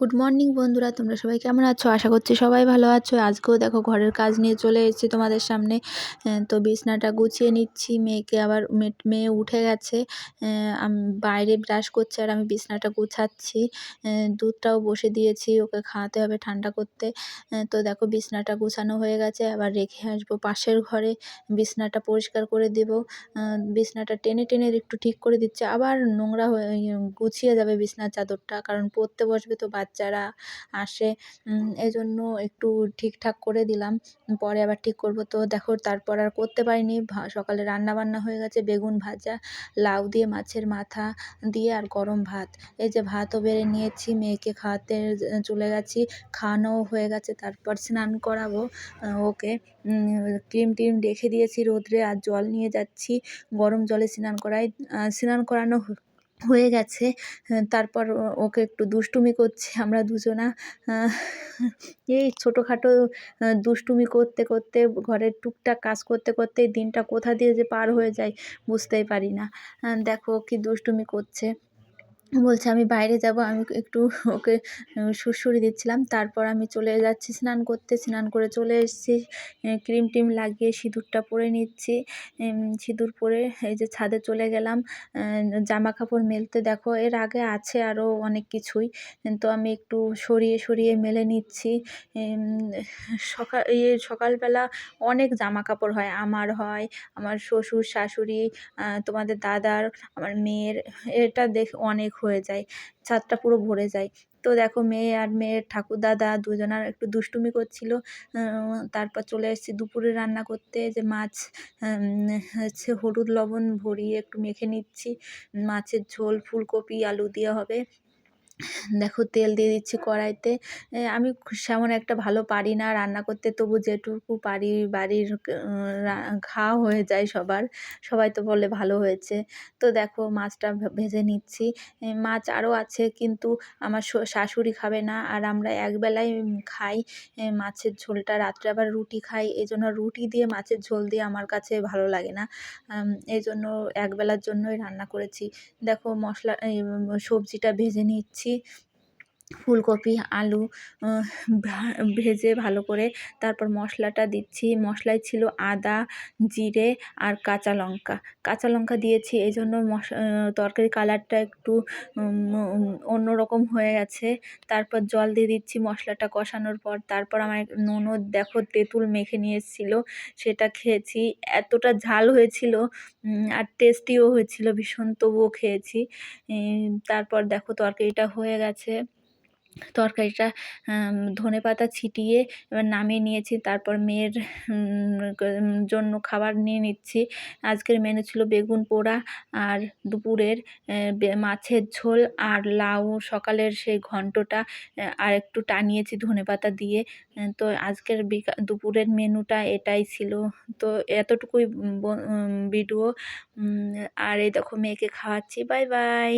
Good morning বন্ধুরা। তোমরা সবাই কেমন আছো? আশা করছি সবাই ভালো আছো। আজকেও দেখো ঘরের কাজ নিয়ে চলে এসেছি তোমাদের সামনে। তো বিছনাটা গুছিয়ে নিচ্ছি। মেয়েকে আবার মেয়ে উঠে গেছে। আম- বাইরে ব্রাশ করছে আর আমি বিছনাটা গুছাচ্ছি। দুধটাও বসে দিয়েছি। ওকে খাওয়াতে হবে ঠান্ডা করতে। তো দেখো বিছনাটা গুছানো হয়ে গেছে। আবার রেখে আসব পাশের ঘরে। বিছনাটা পরিষ্কার করে দেবো। বিছনাটা টেনে টেনে একটু ঠিক করে দিচ্ছে। আবার নোংরা হয়ে ইয়ে, গুছিয়ে যাবে বিছনার চাদরটা। কারণ পড়তে বসবে তো বাচ্চারা আসে এই জন্য একটু ঠিকঠাক করে দিলাম। পরে আবার ঠিক করব। তো দেখো, তারপর আর করতে পারিনি। সকালে রান্না বান্না হয়ে গেছে। বেগুন ভাজা, লাউ দিয়ে মাছের মাথা দিয়ে আর গরম ভাত। এই যে ভাতও বেড়ে নিয়েছি, মেয়েকে খাওয়াতে চলে গেছি। খাওয়ানোও হয়ে গেছে। তারপর স্নান করাবো ওকে। ক্রিম টিম রেখে দিয়েছি রোদ্রে আর জল নিয়ে যাচ্ছি। গরম জলে স্নান করাই স্নান করানো হয়ে গেছে তারপর ও- ওকে একটু দুষ্টুমি করছে আমরা দুজনা এই ছোটোখাটো দুষ্টুমি করতে করতে ঘরের টুকটাক কাজ করতে করতে দিনটা কোথা দিয়ে যে পার হয়ে যায় বুঝতেই পারি না। আহ, দেখো কি দুষ্টুমি করছে। বলছে, আমি বাইরে যাব। আমি একটু ওকে সুড়সুড়ি দিচ্ছিলাম। তারপর আমি চলে যাচ্ছি, স্নান করতে। স্নান করে চলে এসেছি। ক্রিম টিম লাগিয়ে সিঁদুরটা পরে নিচ্ছি। সিঁদুর পরে এই যে ছাদে চলে গেলাম। জামা কাপড় মেলতে দেখো, এর আগে আছে আরও অনেক কিছুই। তো আমি একটু সরিয়ে সরিয়ে মেলে নিচ্ছি। সকাল ইয়ে সকালবেলা অনেক জামা কাপড় হয়। আমার হয়, আমার শ্বশুর, শাশুড়ি তোমাদের দাদার, আমার মেয়ের। এটা দেখ অনেক হয়ে যায়, ছাদটা পুরো ভরে যায়। তো দেখো মেয়ে আর মেয়ের ঠাকুর দাদা দুজনার একটু দুষ্টুমি করছিল তারপর চলে এসেছি দুপুরে রান্না করতে, যে মাছ হচ্ছে হলুদ লবণ ভরিয়ে একটু মেখে নিচ্ছি। মাছের ঝোল, ফুলকপি, আলু দিয়ে হবে। দেখো তেল দিয়ে দিচ্ছি কড়াইতে। আমি সেমন একটা ভালো পারি না রান্না করতে তবু যেটুকু পারি বাড়ির খাওয়া হয়ে যায় সবার। সবাই তো বলে ভালো হয়েছে। তো দেখো মাছটা ভেজে নিচ্ছি। মাছ আরও আছে কিন্তু আমার শাশুড়ি খাবে না। আর আমরা একবেলাই উম, খাই মাছের ঝোলটা। রাত্রে আবার রুটি খাই এই জন্য রুটি দিয়ে মাছের ঝোল দিয়ে আমার কাছে ভালো লাগে না। এই জন্য একবেলার জন্যই রান্না করেছি। দেখো মশলা সবজিটা ভেজে নিচ্ছি। দিয়েছি ফুলকপি, আলু ভেজে ভালো করে তারপর মশলাটা দিচ্ছি। মশলায় ছিল আদা, জিরে আর কাঁচা লঙ্কা। কাঁচা লঙ্কা দিয়েছি এই জন্য মশ তরকারির কালারটা একটু অন্যরকম হয়ে গেছে। তারপর জল দিয়ে দিচ্ছি মশলাটা কষানোর পর। তারপর আমার ননদ, দেখো, তেঁতুল মেখে নিয়ে এসেছিল। সেটা খেয়েছি। এতটা ঝাল হয়েছিল আর টেস্টিও হয়েছিল ভীষণ, তবুও খেয়েছি। তারপর দেখো, তরকারিটা হয়ে গেছে। তরকারিটা ধনে পাতা ছিটিয়ে এবার নামিয়ে নিয়েছি। তারপর মেয়ের জন্য খাবার নিয়ে নিচ্ছি। আজকের মেনু ছিল বেগুন পোড়া আর দুপুরের মাছের ঝোল আর লাউ। সকালের সেই ঘন্টটা আর একটু টানিয়েছি ধনে পাতা দিয়ে। তো আজকের বিকা, দুপুরের মেনুটা এটাই ছিল। তো এতটুকুই ভিডিও আর এই দেখো মেয়েকে খাওয়াচ্ছি। Bye bye.